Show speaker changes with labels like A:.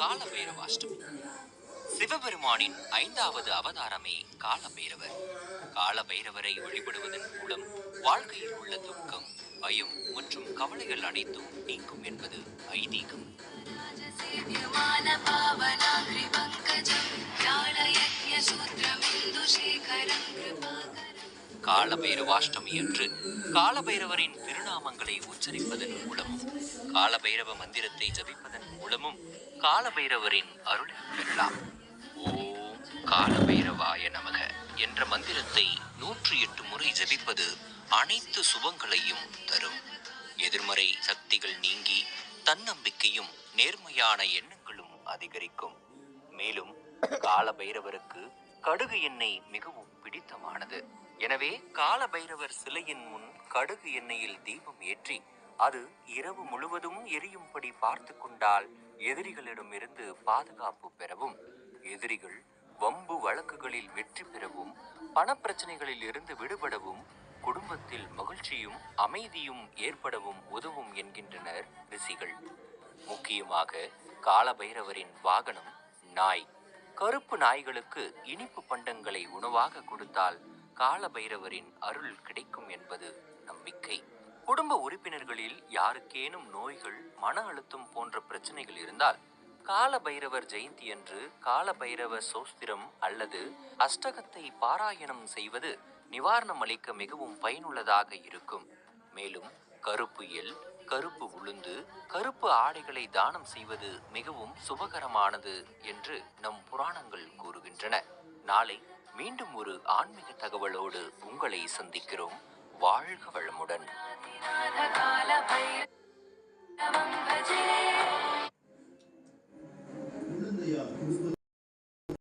A: காலபைரவ அஷ்டமி சிவபெருமானின் ஐந்தாவது அவதாரமே காலபைரவர். காலபைரவரை வழிபடுவதன் மூலம் வாழ்க்கையில் உள்ள துக்கம் பயம் மற்றும் கவலைகள் அனைத்தும் நீக்கும் என்பது ஐதீகம்.
B: பாவனாகிரி பங்கஜம் ஞான யஜ்ஞ சேகரம் கிருபா
A: காலபைரவாஷ்டமி என்று காலபைரவரின் திருநாமங்களை உச்சரிப்பதன் மூலமும் காலபைரவ மந்திரத்தை ஜபிப்பதன் மூலமும் காலபைரவரின் அருளை பெறலாம். ஓம் காலபைரவாய நமக என்ற மந்திரத்தை நூற்றி எட்டு முறை ஜபிப்பது அனைத்து சுபங்களையும் தரும். எதிர்மறை சக்திகள் நீங்கி தன்னம்பிக்கையும் நேர்மையான எண்ணங்களும் அதிகரிக்கும். மேலும் காலபைரவருக்கு கடுகு எண்ணெய் மிகவும் பிடித்தமானது. எனவே காலபைரவர் சிலையின் முன் கடுகு எண்ணெயில் தீபம் ஏற்றி அது இரவு முழுவதும் எரியும்படி பார்த்து கொண்டால் எதிரிகளிடமிருந்து பாதுகாப்பு பெறவும் எதிரிகள் வம்பு வழக்குகளில் வெற்றி பெறவும் பணப்பிரச்சனைகளில் இருந்து விடுபடவும் குடும்பத்தில் மகிழ்ச்சியும் அமைதியும் ஏற்படவும் உதவும் என்கின்றனர் ரிஷிகள். முக்கியமாக காலபைரவரின் வாகனம் நாய். கருப்பு நாய்களுக்கு இனிப்பு பண்டங்களை உணவாக கொடுத்தால் காலபைரவரின் அருள் கிடைக்கும் என்பது நம்பிக்கை. குடும்ப உறுப்பினர்களில் யாருக்கேனும் நோய்கள் மன அழுத்தம் போன்ற பிரச்சனைகள் இருந்தால் காலபைரவர் ஜெயந்தி அன்று காலபைரவ சோஸ்திரம் அல்லது அஷ்டகத்தை பாராயணம் செய்வது நிவாரணம் அளிக்க மிகவும் பயனுள்ளதாக இருக்கும். மேலும் கருப்பு எல் கருப்பு உளுந்து கருப்பு ஆடைகளை தானம் செய்வது மிகவும் சுபகரமானது என்று நம் புராணங்கள் கூறுகின்றன. நாளை மீண்டும் ஒரு ஆன்மீக தகவலோடு உங்களை சந்திக்கிறோம். வாழ்க வளமுடன்.